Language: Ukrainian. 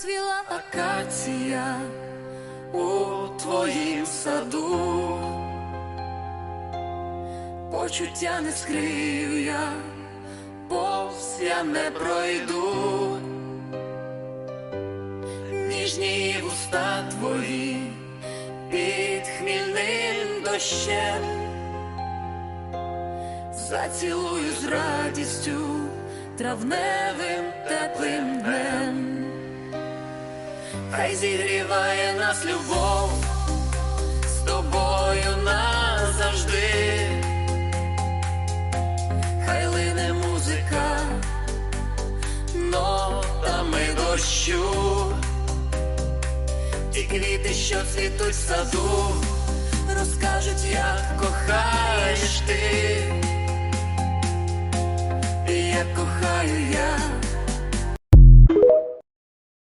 Цвіла акація у твоїм саду, почуття не скрив я, повз я не пройду, ніжні вуста твої під хмільним дощем, зацілую з радістю травневим теплим. Хай зігріває нас любов. З тобою назавжди, хай лине музика. Нотами дощу, ті квіти, що цвітуть в саду, розкажуть, як кохаєш ти, і як кохаю я.